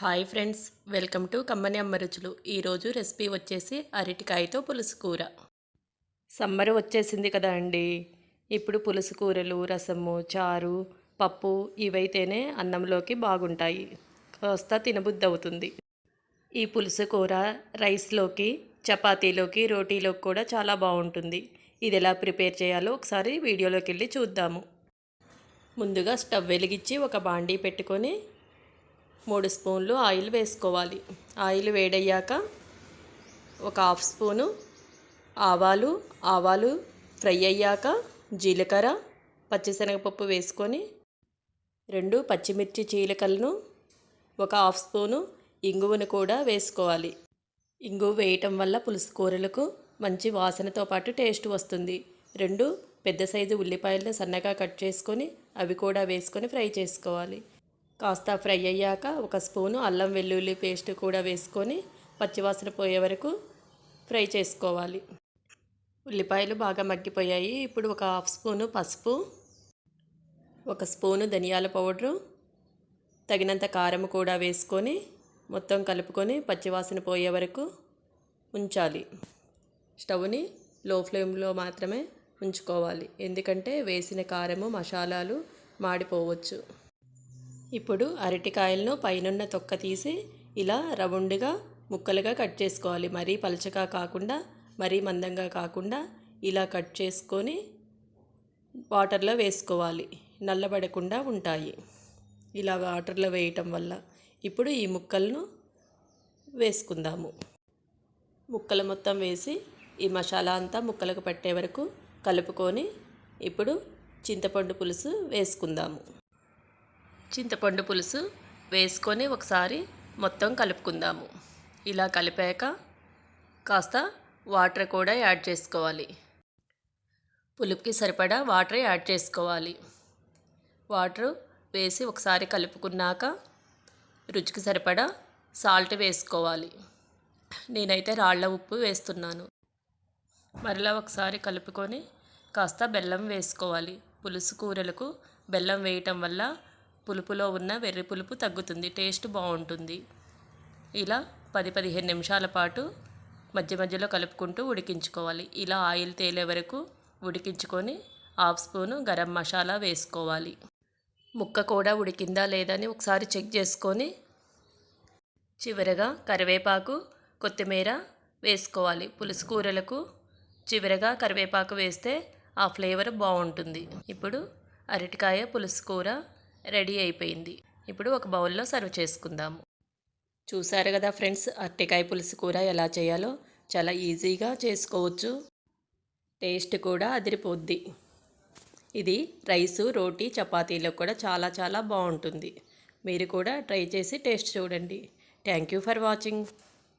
Hi friends welcome to కమ్మని అమ్మ రుచులు. ఈరోజు రెసిపీ వచ్చేసి అరటికాయతో పులుసు కూర. సమ్మర్ వచ్చేసింది కదా అండి. ఇప్పుడు పులుసు కూరలు రసము చారు పప్పు ఇవైతేనే అన్నంలోకి బాగుంటాయి. కాస్త తినబుద్ధి అవుతుంది ఈ పులుసు కూర రైస్లోకి చపాతీలోకి రోటీలోకి కూడా చాలా బాగుంటుంది. ఇది ఎలా ప్రిపేర్ చేయాలో ఒకసారి వీడియోలోకి వెళ్ళి చూద్దాము. ముందుగా స్టవ్ వెలిగించి ఒక బాండీ పెట్టుకొని మూడు స్పూన్లు ఆయిల్ వేసుకోవాలి. ఆయిల్ వేడయ్యాక ఒక హాఫ్ స్పూను ఆవాలు ఆవాలు ఫ్రై అయ్యాక జీలకర్ర పచ్చిశనగపప్పు వేసుకొని రెండు పచ్చిమిర్చి చీలకలను ఒక హాఫ్ స్పూను ఇంగువను కూడా వేసుకోవాలి. ఇంగువ వేయటం వల్ల పులుసు కూరలకు మంచి వాసనతో పాటు టేస్ట్ వస్తుంది. రెండు పెద్ద సైజు ఉల్లిపాయలను సన్నగా కట్ చేసుకొని అవి కూడా వేసుకొని ఫ్రై చేసుకోవాలి. కాస్త ఫ్రై అయ్యాక ఒక స్పూను అల్లం వెల్లుల్లి పేస్ట్ కూడా వేసుకొని పచ్చివాసన పోయే వరకు ఫ్రై చేసుకోవాలి. ఉల్లిపాయలు బాగా మగ్గిపోయాయి. ఇప్పుడు ఒక హాఫ్ స్పూను పసుపు ఒక స్పూను ధనియాల పౌడరు తగినంత కారం కూడా వేసుకొని మొత్తం కలుపుకొని పచ్చివాసన పోయే వరకు ఉంచాలి. స్టవ్ని లో ఫ్లేమ్లో మాత్రమే ఉంచుకోవాలి. ఎందుకంటే వేసిన కారము మసాలాలు మాడిపోవచ్చు. ఇప్పుడు అరటికాయలను పైనున్న తొక్క తీసి ఇలా రౌండ్గా ముక్కలుగా కట్ చేసుకోవాలి. మరీ పలచగా కాకుండా మరీ మందంగా కాకుండా ఇలా కట్ చేసుకొని వాటర్లో వేసుకోవాలి. నల్లబడకుండా ఉంటాయి. ఇలా వాటర్లో వేయటం వల్ల ఇప్పుడు ఈ ముక్కలను వేసుకుందాము. ముక్కలు మొత్తం వేసి ఈ మసాలా అంతా ముక్కలకు పట్టే వరకు కలుపుకొని ఇప్పుడు చింతపండు పులుసు వేసుకుందాము. చింతపండు పులుసు వేసుకొని ఒకసారి మొత్తం కలుపుకుందాము. ఇలా కలిపాక కాస్త వాటర్ కూడా యాడ్ చేసుకోవాలి. పులుపుకి సరిపడా వాటర్ యాడ్ చేసుకోవాలి. వాటర్ వేసి ఒకసారి కలుపుకున్నాక రుచికి సరిపడా సాల్ట్ వేసుకోవాలి. నేనైతే రాళ్ళ ఉప్పు వేస్తున్నాను. మరలా ఒకసారి కలుపుకొని కాస్త బెల్లం వేసుకోవాలి. పులుసు కూరలకు బెల్లం వేయటం వల్ల పులుపులో ఉన్న వెర్రి పులుపు తగ్గుతుంది టేస్ట్ బాగుంటుంది. ఇలా పది పదిహేను నిమిషాల పాటు మధ్య మధ్యలో కలుపుకుంటూ ఉడికించుకోవాలి. ఇలా ఆయిల్ తేలే వరకు ఉడికించుకొని హాఫ్ స్పూను గరం మసాలా వేసుకోవాలి. ముక్క కూడా ఉడికిందా లేదా అని ఒకసారి చెక్ చేసుకొని చివరగా కరివేపాకు కొత్తిమీర వేసుకోవాలి. పులుసు కూరలకు చివరగా కరివేపాకు వేస్తే ఆ ఫ్లేవర్ బాగుంటుంది. ఇప్పుడు అరటికాయ పులుసు కూర రెడీ అయిపోయింది. ఇప్పుడు ఒక బౌల్లో సర్వ్ చేసుకుందాము. చూసారు కదా ఫ్రెండ్స్ అరటికాయ పులుసు కూర ఎలా చేయాలో? చాలా ఈజీగా చేసుకోవచ్చు. టేస్ట్ కూడా అదిరిపోద్ది. ఇది రైసు రోటీ చపాతీలో కూడా చాలా చాలా బాగుంటుంది. మీరు కూడా ట్రై చేసి టేస్ట్ చూడండి. Thank you for watching.